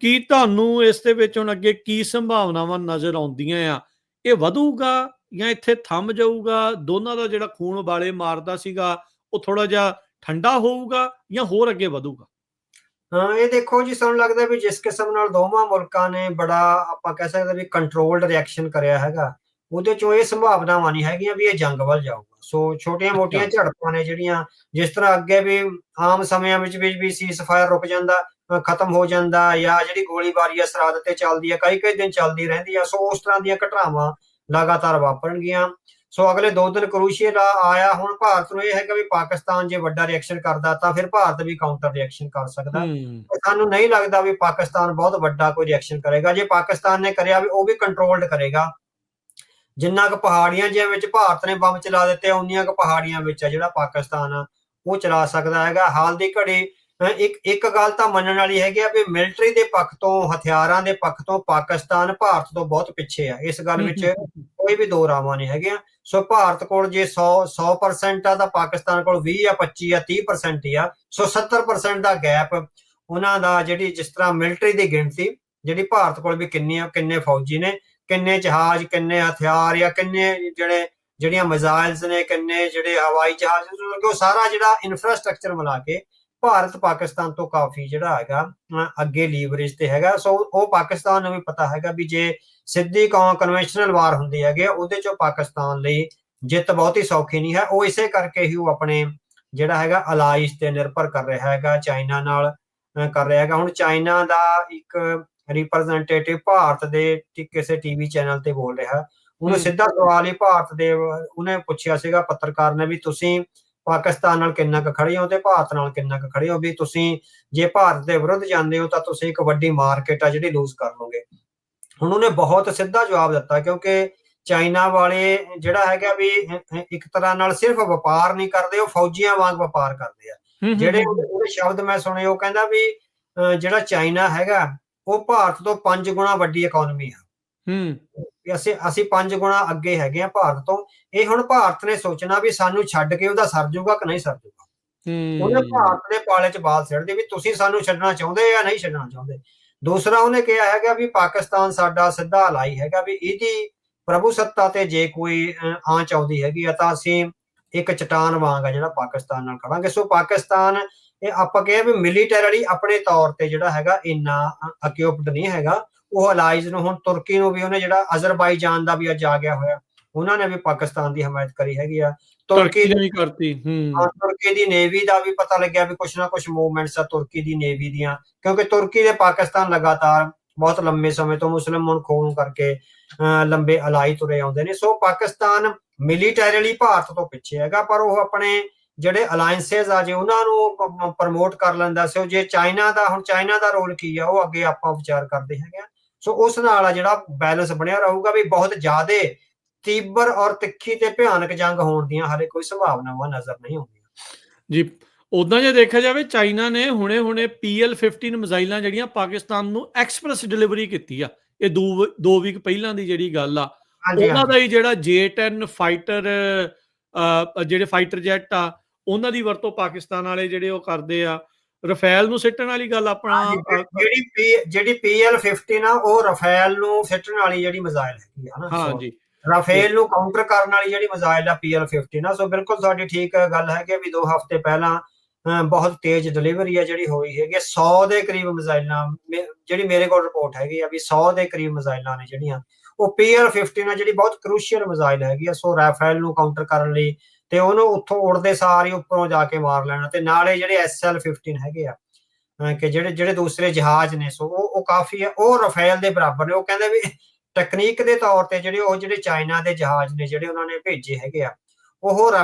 ਕੀ ਤੁਹਾਨੂੰ ਇਸ ਦੇ ਵਿੱਚ ਹੁਣ ਅੱਗੇ ਕੀ ਸੰਭਾਵਨਾਵਾਂ ਨਜ਼ਰ ਆਉਂਦੀਆਂ ਆ? ਇਹ ਵਧੂਗਾ ਜਾਂ ਇੱਥੇ ਥੰਮ ਜਾਊਗਾ? ਦੋਨਾਂ ਦਾ ਜਿਹੜਾ ਖੂਨ ਉਬਾਲੇ ਮਾਰਦਾ ਸੀਗਾ ਉਹ ਥੋੜਾ ਜਿਹਾ ਠੰਡਾ ਹੋਊਗਾ ਜਾਂ ਹੋਰ ਅੱਗੇ ਵਧੂਗਾ? ਹਾਂ ਇਹ ਦੇਖੋ ਜੀ ਸਾਨੂੰ ਲੱਗਦਾ ਵੀ ਜਿਸ ਕਿਸਮ ਨਾਲ ਦੋਵਾਂ ਮੁਲਕਾਂ ਨੇ ਬੜਾ ਆਪਾਂ ਕਹਿ ਸਕਦੇ ਵੀ ਕੰਟਰੋਲਡ ਰਿਐਕਸ਼ਨ ਕਰਿਆ ਹੈਗਾ ਉਹਦੇ ਚੋਂ ਇਹ ਸੰਭਾਵਨਾਵਾਂ ਨਹੀਂ ਹੈਗੀਆਂ ਵੀ ਇਹ ਜੰਗ ਵੱਲ ਜਾਊਗਾ। ਸੋ ਛੋਟੀਆਂ-ਮੋਟੀਆਂ ਝੜਪਾਂ ਨੇ ਜਿਹੜੀਆਂ ਜਿਸ ਤਰ੍ਹਾਂ ਅੱਗੇ ਵੀ ਆਮ ਸਮਿਆਂ ਵਿੱਚ ਵੀ ਵੀ ਸੀਜ਼ਫਾਇਰ ਰੁਕ ਜਾਂਦਾ ਖਤਮ ਹੋ ਜਾਂਦਾ ਜਾਂ ਜਿਹੜੀ ਗੋਲੀਬਾਰੀ ਆ ਸਰਹੱਦ ਤੇ ਚੱਲਦੀ ਆ ਕਈ ਕਈ ਦਿਨ ਚੱਲਦੀ ਰਹਿੰਦੀ ਆ ਸੋ ਉਸ ਤਰ੍ਹਾਂ ਦੀਆਂ ਘਟਨਾਵਾਂ ਲਗਾਤਾਰ ਵਾਪਰਨਗੀਆਂ। ਸੋ ਅਗਲੇ ਦੋ ਦਿਨ ਕਰੂਸ਼ੀਅਲ ਆਇਆ ਹੁਣ ਭਾਰਤ ਨੂੰ ਇਹ ਹੈਗਾ ਵੀ ਪਾਕਿਸਤਾਨ ਜੇ ਵੱਡਾ ਰਿਐਕਸ਼ਨ ਕਰਦਾ ਤਾਂ ਫਿਰ ਭਾਰਤ ਵੀ ਕਾਊਂਟਰ ਰਿਐਕਸ਼ਨ ਕਰ ਸਕਦਾ। ਹੂੰ। ਸਾਨੂੰ ਨਹੀਂ ਲੱਗਦਾ ਵੀ ਪਾਕਿਸਤਾਨ ਬਹੁਤ ਵੱਡਾ ਕੋਈ ਰਿਐਕਸ਼ਨ ਕਰੇਗਾ। ਜੇ ਪਾਕਿਸਤਾਨ ਨੇ ਕਰਿਆ ਵੀ ਉਹ ਵੀ ਕੰਟਰੋਲਡ ਕਰੇਗਾ। ਜਿੰਨਾ ਕੁ ਪਹਾੜੀਆਂ ਜਿਹਾ ਵਿੱਚ ਭਾਰਤ ਨੇ ਬੰਬ ਚਲਾ ਦਿੱਤੇ ਉਨੀਆਂ ਕੁ ਪਹਾੜੀਆਂ ਵਿੱਚ ਆ ਜਿਹੜਾ ਪਾਕਿਸਤਾਨ ਆ ਉਹ ਚਲਾ ਸਕਦਾ ਹੈਗਾ। ਹਾਲ ਦੀ ਘੜੀ ਇੱਕ ਇੱਕ ਗੱਲ ਤਾਂ ਮੰਨਣ ਵਾਲੀ ਹੈਗੀ ਆ ਵੀ ਮਿਲਟਰੀ ਦੇ ਪੱਖ ਤੋਂ ਹਥਿਆਰਾਂ ਦੇ ਪੱਖ ਤੋਂ ਪਾਕਿਸਤਾਨ ਭਾਰਤ ਤੋਂ ਬਹੁਤ ਪਿੱਛੇ ਆ। ਇਸ ਗੱਲ ਵਿੱਚ ਕੋਈ ਵੀ ਦੋ ਰਾਵਾਂ ਨਹੀਂ ਹੈਗੀਆਂ। ਸੋ ਭਾਰਤ ਕੋਲ ਜੇ 100 100% ਆ ਤਾਂ ਪਾਕਿਸਤਾਨ ਕੋਲ 20 ਜਾਂ 25 ਜਾਂ 30% ਹੀ ਆ। ਸੋ 70% ਦਾ ਗੈਪ ਉਹਨਾਂ ਦਾ ਜਿਹੜੀ ਜਿਸ ਤਰ੍ਹਾਂ ਮਿਲਟਰੀ ਦੀ ਗਿਣਤੀ ਜਿਹੜੀ ਭਾਰਤ ਕੋਲ ਵੀ ਕਿੰਨੀਆਂ ਕਿੰਨੇ ਫੌਜੀ ਨੇ ਕਿੰਨੇ ਜਹਾਜ਼ ਕਿੰਨੇ ਹਥਿਆਰ ਜਾਂ ਕਿੰਨੇ ਜਿਹੜੇ ਜਿਹੜੀਆਂ ਮਿਜ਼ਾਈਲਸ ਨੇ ਕਿੰਨੇ ਜਿਹੜੇ ਹਵਾਈ ਜਹਾਜ਼ ਨੇ, ਉਹ ਸਾਰਾ ਜਿਹੜਾ ਇਨਫਰਾਸਟ੍ਰਕਚਰ ਮਿਲਾ ਕੇ ਭਾਰਤ ਪਾਕਿਸਤਾਨ ਤੋਂ ਕਾਫੀ ਜਿਹੜਾ ਹੈਗਾ ਅੱਗੇ ਲੀਵਰੇਜ ਤੇ ਹੈਗਾ। ਸੋ ਉਹ ਪਾਕਿਸਤਾਨ ਨੂੰ ਵੀ ਪਤਾ ਹੈਗਾ ਵੀ ਜੇ ਸਿੱਧੀ ਕਨਵੈਨਸ਼ਨਲ ਵਾਰ ਹੁੰਦੀ ਹੈਗੇ ਉਹਦੇ ਚੋਂ ਪਾਕਿਸਤਾਨ ਲਈ ਜਿੱਤ ਬਹੁਤੀ ਸੌਖੀ ਨਹੀਂ ਹੈ। ਉਹ ਇਸੇ ਕਰਕੇ ਹੀ ਉਹ ਆਪਣੇ ਜਿਹੜਾ ਹੈਗਾ ਅਲਾਈਸ ਤੇ ਨਿਰਭਰ ਕਰ ਰਿਹਾ ਹੈਗਾ ਚਾਈਨਾ ਨਾਲ ਕਰ ਰਿਹਾ ਹੈਗਾ। ਹੁਣ ਚਾਈਨਾ ਦਾ ਇੱਕ ਰਿਪਰੈਜ਼ੈਂਟੇਟਿਵ ਭਾਰਤ ਦੇ ਕਿਸੇ ਟੀਵੀ ਚੈਨਲ ਤੇ ਬੋਲ ਰਿਹਾ। ਉਹਨੂੰ। ਸਿੱਧਾ ਸਵਾਲ ਹੀ ਭਾਰਤ ਦੇ ਉਹਨੇ ਪੁੱਛਿਆ ਸੀਗਾ ਪੱਤਰਕਾਰ ਨੇ ਵੀ ਤੁਸੀਂ ਪਾਕਿਸਤਾਨ ਨਾਲ ਕਿੰਨਾ ਕੁ ਖੜੇ ਹੋ ਤੇ ਭਾਰਤ ਨਾਲ ਕਿੰਨਾ ਕੁ ਖੜੇ ਹੋ ਵੀ ਤੁਸੀਂ ਜੇ ਭਾਰਤ ਦੇ ਵਿਰੁੱਧ ਜਾਂਦੇ ਹੋ ਤਾਂ ਤੁਸੀਂ ਇੱਕ ਵੱਡੀ ਮਾਰਕੀਟ ਆ ਜਿਹੜੀ ਲੂਜ਼ ਕਰ ਲਓਗੇ। ਹੁਣ ਉਹਨੇ ਬਹੁਤ ਸਿੱਧਾ ਜਵਾਬ ਦਿੱਤਾ ਕਿਉਂਕਿ ਚਾਈਨਾ ਵਾਲੇ ਜਿਹੜਾ ਹੈਗਾ ਵੀ ਇੱਕ ਤਰ੍ਹਾਂ ਨਾਲ ਸਿਰਫ ਵਪਾਰ ਨਹੀਂ ਕਰਦੇ ਉਹ ਫੌਜੀਆਂ ਵਾਂਗ ਵਪਾਰ ਕਰਦੇ ਆ। ਜਿਹੜੇ ਉਹਦੇ ਸ਼ਬਦ ਮੈਂ ਸੁਣੇ ਉਹ ਕਹਿੰਦਾ ਵੀ ਜਿਹੜਾ ਚਾਈਨਾ ਹੈਗਾ ਉਹ ਭਾਰਤ ਤੋਂ 5 ਗੁਣਾ ਵੱਡੀ ਇਕਨੋਮੀ ਆ। ਹੂੰ। ਵੀ ਅਸੀਂ ਅਸੀਂ 5 ਗੁਣਾ ਅੱਗੇ ਹੈਗੇ ਆ ਭਾਰਤ ਤੋਂ। ਇਹ ਹੁਣ ਭਾਰਤ ਨੇ ਸੋਚਣਾ ਵੀ ਸਾਨੂੰ ਛੱਡ ਕੇ ਉਹਦਾ ਸਰ ਜਾਊਗਾ ਕਿ ਨਹੀਂ ਸਰ ਜਾਊਗਾ। ਉਹਨੇ ਹੂੰ ਭਾਰਤ ਦੇ ਪਾਲੇ 'ਚ ਬਾਲ ਸਿੱਟਦੀ ਵੀ ਤੁਸੀਂ ਸਾਨੂੰ ਛੱਡਣਾ ਚਾਹੁੰਦੇ ਜਾਂ ਨਹੀਂ ਛੱਡਣਾ ਚਾਹੁੰਦੇ। ਦੂਸਰਾ ਉਹਨੇ ਕਿਹਾ ਹੈਗਾ ਵੀ ਪਾਕਿਸਤਾਨ ਸਾਡਾ ਸਿੱਧਾ ਹਲਾਈ ਹੈਗਾ ਵੀ ਇਹਦੀ ਪ੍ਰਭੂ ਸੱਤਾ ਤੇ ਜੇ ਕੋਈ ਆਂਚ ਆਉਂਦੀ ਹੈਗੀ ਆ ਤਾਂ ਅਸੀਂ ਇੱਕ ਚਟਾਨ ਵਾਂਗ ਆ ਜਿਹੜਾ ਪਾਕਿਸਤਾਨ ਨਾਲ ਖੜਾਂਗੇ। ਸੋ ਪਾਕਿਸਤਾਨ ਇਹ ਆਪਾਂ ਕਹੇ ਵੀ ਮਿਲੀਟਰੀ ਆਪਣੇ ਤੌਰ ਤੇ ਜਿਹੜਾ ਹੈਗਾ ਇੰਨਾ ਅਕਿਉਪਡ ਨਹੀਂ ਹੈਗਾ। ਉਹ ਅਲਾਈਜ਼ ਨੂੰ ਹੁਣ ਤੁਰਕੀ ਨੂੰ ਵੀ ਉਹਨੇ ਜਿਹੜਾ ਅਜ਼ਰਬਾਈਜਾਨ ਦਾ ਵੀ ਅੱਜ ਆ ਗਿਆ ਹੋਇਆ ਉਹਨਾਂ ਨੇ ਵੀ ਪਾਕਿਸਤਾਨ ਦੀ ਹਮਾਇਤ ਕਰੀ ਹੈਗੀ ਆ। ਤੁਰਕੀ ਨੇ ਵੀ ਕਰਤੀ ਹਾਂ, ਤੁਰਕੀ ਦੀ ਨੇਵੀ ਦਾ ਵੀ ਪਤਾ ਲੱਗਿਆ ਵੀ ਕੁਛ ਨਾ ਕੁਛ ਮੂਵਮੈਂਟਸ ਆ ਤੁਰਕੀ ਦੀ ਨੇਵੀ ਦੀਆਂ ਕਿਉਂਕਿ ਤੁਰਕੀ ਦੇ ਪਾਕਿਸਤਾਨ ਲਗਾਤਾਰ ਬਹੁਤ ਲੰਮੇ ਸਮੇਂ ਤੋਂ ਮੁਸਲਿਮ ਹੋਣ ਕਰਕੇ ਲੰਬੇ ਅਲਾਈ ਤੁਰੇ ਆਉਂਦੇ ਨੇ। ਸੋ ਪਾਕਿਸਤਾਨ ਮਿਲੀਟਰੀਲੀ ਭਾਰਤ ਤੋਂ ਪਿੱਛੇ ਹੈਗਾ ਪਰ ਉਹ ਆਪਣੇ ਜਿਹੜੇ ਅਲਾਈਅੰਸਸ ਆ ਜੇ ਉਹਨਾਂ ਨੂੰ ਪ੍ਰਮੋਟ ਕਰ ਲੈਂਦਾ ਸੋ ਜੇ ਚਾਈਨਾ ਦਾ ਹੁਣ ਚਾਈਨਾ ਦਾ ਰੋਲ ਕੀ ਆ ਉਹ ਅੱਗੇ ਆਪਾਂ ਵਿਚਾਰ ਕਰਦੇ ਹੈਗੇ ਆ। ਸੋ ਉਸ ਨਾਲ ਆ ਜਿਹੜਾ ਬੈਲੈਂਸ ਬਣਿਆ ਰਹੂਗਾ ਵੀ ਬਹੁਤ ਜ਼ਿਆਦੇ ਤੀਬਰ ਔਰ ਤਿੱਖੀ ਤੇ ਭਿਆਨਕ ਜੰਗ ਹੋਣ ਦੀਆਂ ਹਾਲੇ ਕੋਈ ਸੰਭਾਵਨਾਵਾਂ ਨਜ਼ਰ ਨਹੀਂ ਆਉਂਦੀਆਂ। ਜੀ ਉਦਾਂ ਜੇ ਦੇਖਿਆ ਜਾਵੇ ਚਾਈਨਾ ਨੇ ਹੁਣੇ-ਹੁਣੇ PL15 ਮਿਜ਼ਾਈਲਾਂ ਜਿਹੜੀਆਂ ਪਾਕਿਸਤਾਨ ਨੂੰ ਐਕਸਪ੍ਰੈਸ ਡਿਲੀਵਰੀ ਕੀਤੀ ਆ। ਇਹ ਦੋ ਦੋ ਵੀਕ ਪਹਿਲਾਂ ਦੀ ਜਿਹੜੀ ਗੱਲ ਆ। ਉਹਨਾਂ ਦਾ ਹੀ ਜਿਹੜਾ J10 ਫਾਈਟਰ ਜਿਹੜੇ ਫਾਈਟਰ ਜੈਟ ਆ ਉਹਨਾਂ ਦੀ ਵਰਤੋਂ ਪਾਕਿਸਤਾਨ ਵਾਲੇ ਜਿਹੜੇ ਉਹ ਕਰਦੇ ਆ। ਰਫੇਲ ਨੂੰ ਸਿੱਟਣ ਵਾਲੀ ਗੱਲ ਆਪਣਾ ਜਿਹੜੀ ਜਿਹੜੀ PL15 ਆ ਉਹ ਰਫੇਲ ਨੂੰ ਸਿੱਟਣ ਵਾਲੀ ਜਿਹੜੀ ਮਿਜ਼ਾਈਲ ਹੈਗੀ ਆ ਨਾ ਹਾਂ ਜੀ ਰਾਫੇਲ ਨੂੰ ਕਾਊਂਟਰ ਕਰਨ ਵਾਲੀ ਜਿਹੜੀ ਮਿਜ਼ਾਈਲ ਆ PL15 ਆ ਸੋ ਬਿਲਕੁਲ ਤੁਹਾਡੀ ਠੀਕ ਗੱਲ ਹੈ ਕਿ ਵੀ ਦੋ ਹਫ਼ਤੇ ਪਹਿਲਾਂ ਬਹੁਤ ਤੇਜ਼ ਡਿਲੀਵਰੀ ਆ ਜਿਹੜੀ ਹੋਈ ਹੈਗੀ ਆ। 100 ਦੇ ਕਰੀਬ ਮਿਜ਼ਾਈਲਾਂ ਜਿਹੜੀ ਮੇਰੇ ਕੋਲ ਰਿਪੋਰਟ ਹੈਗੀ ਆ ਵੀ 100 ਦੇ ਕਰੀਬ ਮਿਜ਼ਾਈਲਾਂ ਨੇ ਜਿਹੜੀਆਂ ਉਹ PL15 ਆ ਜਿਹੜੀ ਬਹੁਤ ਕ੍ਰੂਸ਼ੀਅਲ ਮਿਜ਼ਾਈਲ ਹੈਗੀ ਆ ਸੋ ਰਾਫੇਲ ਨੂੰ ਕਾਊਂਟਰ ਕਰਨ ਲਈ ਤੇ ਉਹਨੂੰ ਉੱਥੋਂ ਉੜਦੇ ਸਾਰ ਹੀ ਉੱਪਰੋਂ ਜਾ ਕੇ ਮਾਰ ਲੈਣਾ ਤੇ ਨਾਲੇ ਜਿਹੜੇ SL15 ਹੈਗੇ ਆ ਅਹ, ਕਿ ਜਿਹੜੇ ਜਿਹੜੇ ਦੂਸਰੇ ਜਹਾਜ਼ ਨੇ ਸੋ ਉਹ ਉਹ ਕਾਫੀ ਆ ਉਹ ਰਾਫੇਲ ਦੇ ਬਰਾਬਰ ਨੇ ਉਹ ਕਹਿੰਦੇ ਵੀ ਤਕਨੀਕ ਦੇ ਤੌਰ ਤੇ ਜਿਹੜੇ ਉਹ ਜਿਹੜੇ ਚਾਈਨਾ ਦੇ ਜਹਾਜ਼ ਨੇ ਜਿਹੜੇ ਉਹਨਾਂ ਨੇ ਭੇਜੇ ਹੈਗੇ ਆ ਉਹ